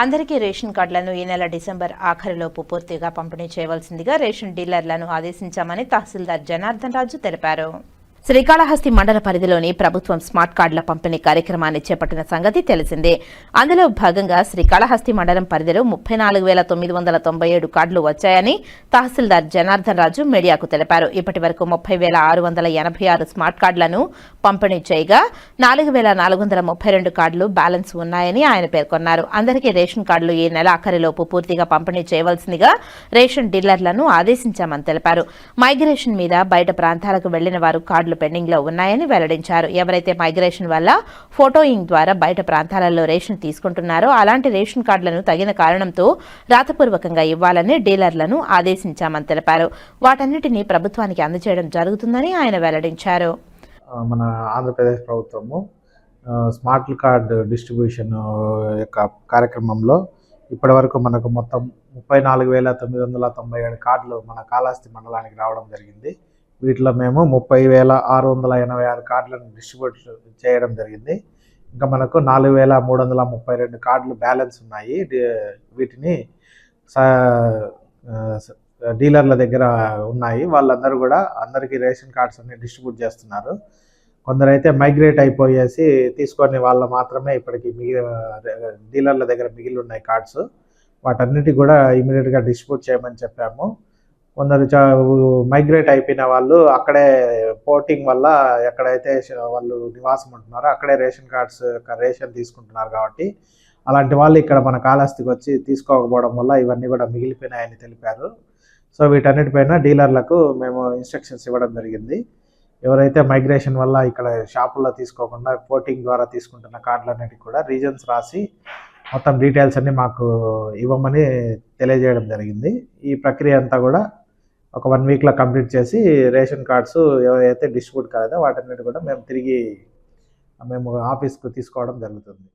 అందరికీ రేషన్ కార్డులను ఈ నెల డిసెంబర్ ఆఖరిలోపు పూర్తిగా పంపిణీ చేయవలసిందిగా రేషన్ డీలర్లను ఆదేశించామని తహసీల్దార్ జనార్దన్ రాజు తెలిపారు. శ్రీకాళహస్తి మండల పరిధిలోని ప్రభుత్వం స్మార్ట్ కార్డుల పంపిణీ కార్యక్రమాన్ని చేపట్టిన సంగతి తెలిసిందే. అందులో భాగంగా శ్రీకాళహస్తి మండలం పరిధిలో ముప్పై నాలుగు వేల తొమ్మిది వందల తొంభై ఏడు కార్డులు వచ్చాయని తహసీల్దార్ జనార్దన్ రాజు మీడియాకు తెలిపారు. ఇప్పటి వరకు ముప్పై వేల ఆరు వందల ఎనభై ఆరు స్మార్ట్ కార్డులను పంపిణీ చేయగా నాలుగు వేల నాలుగు వందల ముప్పై రెండు కార్డులు బ్యాలెన్స్ ఉన్నాయని ఆయన పేర్కొన్నారు. అందరికీ రేషన్ కార్డులు ఈ నెల ఆఖరిలోపు పూర్తిగా పంపిణీ చేయవలసిందిగా రేషన్ డీలర్లను ఆదేశించామని తెలిపారు. మైగ్రేషన్ మీద బయట ప్రాంతాలకు వెళ్ళిన వారు కార్డులు పెండింగ్ పెండింగ్లో ఉన్నాయని వెల్లడించారు. ఎవరైతే మైగ్రేషన్ వల్ల ఫోటోయింగ్ ద్వారా బయట ప్రాంతాలలో రేషన్ తీసుకుంటున్నారో అలాంటి రేషన్ కార్డులను తగిన కారణంతో రాతపూర్వకంగా ఇవ్వాలని డీలర్లను ఆదేశించామని తెలిపారు. వాటన్నిటినీ ప్రభుత్వానికి అందజేయడం జరుగుతుందని ఆయన వెల్లడించారు. మన ఆంధ్రప్రదేశ్ ప్రభుత్వము స్మార్ట్ కార్డ్ డిస్ట్రిబ్యూషన్ యొక్క కార్యక్రమంలో ఇప్పటివరకు మనకు మొత్తం ముప్పై నాలుగు వేల తొమ్మిది వందల తొంభై ఏడు కార్డులు మన కాళహస్తి మండలానికి రావడం జరిగింది. వీటిలో మేము ముప్పై వేల ఆరు వందల ఎనభై ఆరు కార్డులను డిస్ట్రిబ్యూట్ చేయడం జరిగింది. ఇంకా మనకు నాలుగు వేల మూడు వందల ముప్పై రెండు కార్డులు బ్యాలెన్స్ ఉన్నాయి. వీటిని డీలర్ల దగ్గర ఉన్నాయి. వాళ్ళందరూ కూడా అందరికీ రేషన్ కార్డ్స్ అన్ని డిస్ట్రిబ్యూట్ చేస్తున్నారు. కొందరైతే మైగ్రేట్ అయిపోయేసి తీసుకొని వాళ్ళు మాత్రమే ఇప్పటికి మిగిలి డీలర్ల దగ్గర మిగిలి ఉన్నాయి కార్డ్స్. వాటన్నిటి కూడా ఇమీడియట్గా డిస్ట్రిబ్యూట్ చేయమని చెప్పాము. కొందరు మైగ్రేట్ అయిపోయిన వాళ్ళు అక్కడే పోర్టింగ్ వల్ల ఎక్కడైతే వాళ్ళు నివాసం ఉంటున్నారో అక్కడే రేషన్ కార్డ్స్ యొక్క రేషన్ తీసుకుంటున్నారు కాబట్టి అలాంటి వాళ్ళు ఇక్కడ మన కాళహస్తికి వచ్చి తీసుకోకపోవడం వల్ల ఇవన్నీ కూడా మిగిలిపోయినాయని తెలిపారు. సో వీటన్నిటిపైన డీలర్లకు మేము ఇన్స్ట్రక్షన్స్ ఇవ్వడం జరిగింది. ఎవరైతే మైగ్రేషన్ వల్ల ఇక్కడ షాపుల్లో తీసుకోకుండా పోర్టింగ్ ద్వారా తీసుకుంటున్న కార్డులన్నిటికి కూడా రీజన్స్ రాసి మొత్తం డీటెయిల్స్ అన్ని మాకు ఇవ్వమని తెలియజేయడం జరిగింది. ఈ ప్రక్రియ అంతా కూడా ఒక వన్ వీక్లో కంప్లీట్ చేసి రేషన్ కార్డ్స్ ఏవైతే డిస్ట్రిబ్యూట్ కాలేదో వాటన్నిటి కూడా మేము తిరిగి మేము ఆఫీస్కు తీసుకోవడం జరుగుతుంది.